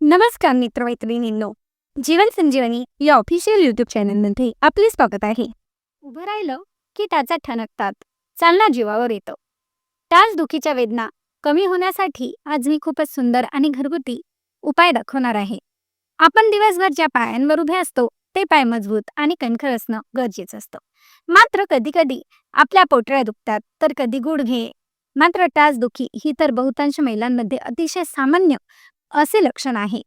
नमस्कार मित्रमैत्रिणींनो जीवन संजीवनी या official YouTube चॅनलमध्ये आपले स्वागत आहे. उभं राहिलं की त्याचा ठणकतात. चालना जीवावर येतं. त्याच दुखीच्या वेदना कमी होण्यासाठी आज मी खूपच सुंदर आणि घरगुती उपाय दाखवणार आहे. आपण दिवसभर ज्या पायांवर उभे असतो ते पाय मजबूत आणि कणखर असणं गरजेचं असतं. मात्र कधी कधी आपल्या पोटऱ्या दुखतात तर कधी गुडघे. मात्र टाच दुखी ही तर बहुतांश महिलांमध्ये अतिशय सामान्य असे लक्षण आहे.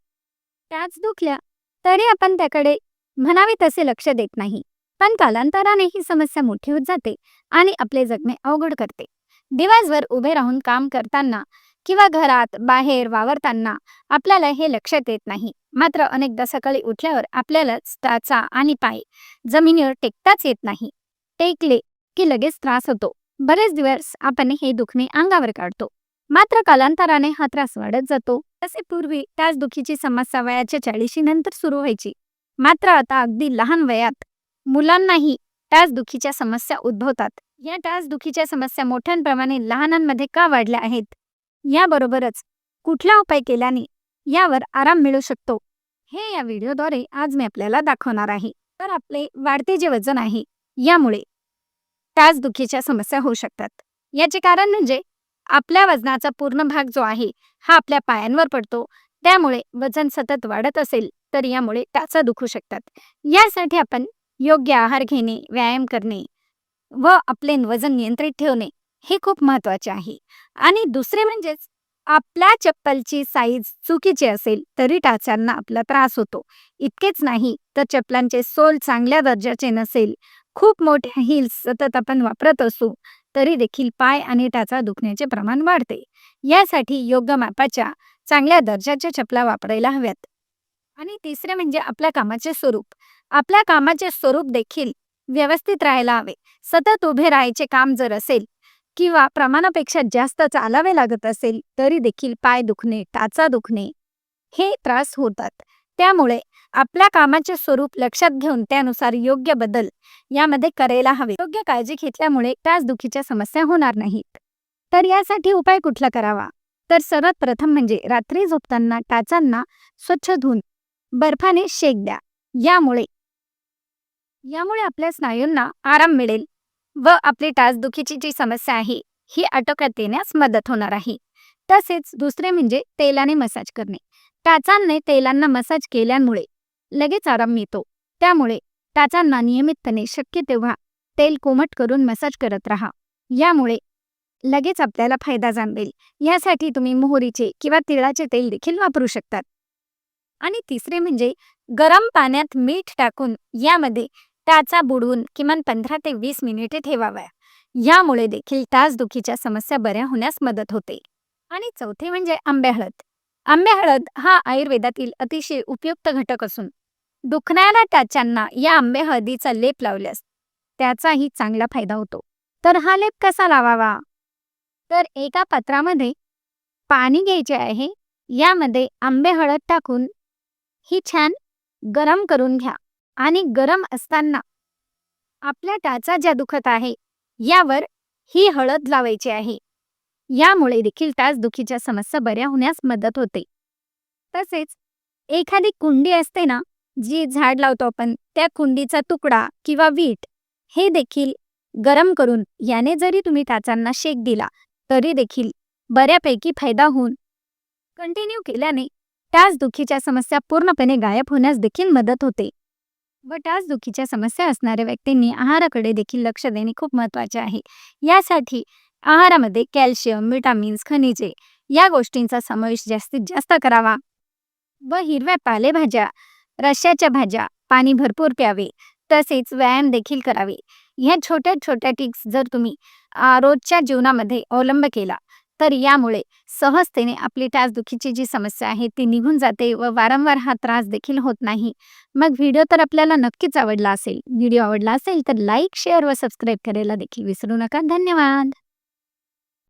टाच दुखल्या तरी आपण त्याकडे म्हणावे तसे लक्ष देत नाही. पण कालांतराने ही समस्या मोठी होत जाते आणि आपले जगणे अवघड करते. दिवसभर उभे राहून काम करताना किंवा घरात बाहेर वावरताना आपल्याला हे लक्षात येत नाही. मात्र अनेकदा सकाळी उठल्यावर आपल्याला त्याचा आणि पाय जमिनीवर टेकताच येत नाही. टेकले की लगेच त्रास होतो. बरेच दिवस आपण हे दुखणे अंगावर काढतो. मात्र कालांतराने हा त्रास वाढत जातो. तसे पूर्वी त्याच दुखीची समस्या वयाच्या चाळीशी नंतर सुरू व्हायची. मात्र आता अगदी लहान वयात मुलांनाही टास दुखीच्या समस्या उद्भवतात. या टास दुखीच्या समस्या मोठ्या प्रमाणे लहानांमध्ये का वाढल्या आहेत? याबरोबरच कुठला उपाय केल्याने यावर आराम मिळू शकतो? हे या व्हिडिओद्वारे आज मी आपल्याला दाखवणार आहे. तर आपले वाढते जे वजन आहे यामुळे टाच दुखीच्या समस्या होऊ शकतात. याचे कारण म्हणजे आपल्या वजनाचा पूर्ण भाग जो आहे हा आपल्या पायांवर पडतो. त्यामुळे वजन सतत वाढत असेल तर यामुळे टाचा दुखू शकतात. यासाठी आपण योग्य आहार घेणे व्यायाम करणे व आपले वजन नियंत्रित ठेवणे हे खूप महत्त्वाचे आहे. आणि दुसरे म्हणजेच आपल्या चप्पलची साईज चुकीची असेल तरी टाचांना आपला त्रास होतो. इतकेच नाही तर चप्पलांचे सोल चांगल्या दर्जाचे नसेल खूप मोठ्या हिल्स सतत आपण वापरत असू तरी देखील पाय आणि टाचा दुखण्याचे प्रमाण वाढते. यासाठी योग्य मापाच्या चांगल्या दर्जाच्या चपला वापरायला हव्यात. आणि तिसरे म्हणजे आपल्या कामाचे स्वरूप. आपल्या कामाचे स्वरूप देखील व्यवस्थित राहायला हवे. सतत उभे राहायचे काम जर असेल किंवा प्रमाणापेक्षा जास्त चालावे लागत असेल तरी देखील पाय दुखणे टाचा दुखणे हे त्रास होतात. त्यामुळे आपल्या कामाचे स्वरूप लक्षात घेऊन त्यानुसार योग्य बदल यामध्ये करायला हवे. योग्य काळजी घेतल्यामुळे टाच दुखीच्या समस्या होणार नाहीत. तर यासाठी उपाय कुठला करावा? तर सर्वात प्रथम म्हणजे रात्री झोपताना टाचांना स्वच्छ धुवून बर्फाने शेक द्या. यामुळे यामुळे आपल्या स्नायूंना आराम मिळेल. व आपली टाचदुखीची जी समस्या आहे ही आटोक्यात येण्यास मदत होणार आहे. तसेच दुसरे म्हणजे तेलाने मसाज करणे. टाचांनी तेलांना मसाज केल्यामुळे लगेच आराम मिळतो. त्यामुळे टाचांना नियमितपणे शक्य तेव्हा तेल कोमट करून मसाज करत राहा. यामुळे लगेच आपल्याला फायदा जाणवेल. यासाठी तुम्ही मोहरीचे किंवा तिळाचे तेल देखील वापरू शकतात. आणि तिसरे म्हणजे गरम पाण्यात मीठ टाकून यामध्ये त्याचा बुडवून किमान पंधरा ते वीस मिनिटे ठेवाव्या. यामुळे देखील तासदुखीच्या समस्या बऱ्या होण्यास मदत होते. आणि चौथे म्हणजे आंबे हळद. आंबे हळद हा आयुर्वेदातील अतिशय उपयुक्त घटक असून दुखणाऱ्या टाच्यांना या आंबे हळदीचा लेप लावल्यास त्याचाही चांगला फायदा होतो. तर हा लेप कसा लावावा? तर एका पात्रामध्ये पाणी घ्यायचे आहे. यामध्ये आंबे हळद टाकून ही छान गरम करून घ्या. आणि गरम असताना आपल्या टाचा ज्या दुखत आहे यावर ही हळद लावायची आहे. यामुळे देखील टाच दुखीच्या समस्या बऱ्या होण्यास मदत होते. तसेच एखादी कुंडी असते ना जी झाड लावतो आपण त्या कुंडीचा तुकडा किंवा वीट हे देखील गरम करून याने जरी तुम्ही टाचांना शेक दिला तरी देखील बऱ्यापैकी फायदा होऊन कंटिन्यू केल्याने टाच दुखीच्या समस्या पूर्णपणे गायब होण्यास देखील मदत होते. व टाच दुखीच्या समस्या असणाऱ्या व्यक्तींनी आहाराकडे देखील लक्ष देणे खूप महत्त्वाचे आहे. यासाठी आहारामध्ये कॅल्शियम विटामिन्स खनिजे या गोष्टींचा समावेश जास्तीत जास्त करावा. व हिरव्या पालेभाज्या रश्याच्या भाज्या पाणी भरपूर प्यावे तसेच व्यायाम देखील करावे. ह्या छोट्या छोट्या टिक्स जर तुम्ही रोजच्या जीवनामध्ये अवलंब केला तर यामुळे सहजतेने आपली टाचदुखीची जी समस्या आहे ती निघून जाते व वारंवार हा त्रास देखील होत नाही. मग व्हिडिओ तर आपल्याला नक्कीच आवडला असेल. व्हिडिओ आवडला असेल तर लाईक शेअर व सबस्क्राईब करायला देखील विसरू नका. धन्यवाद!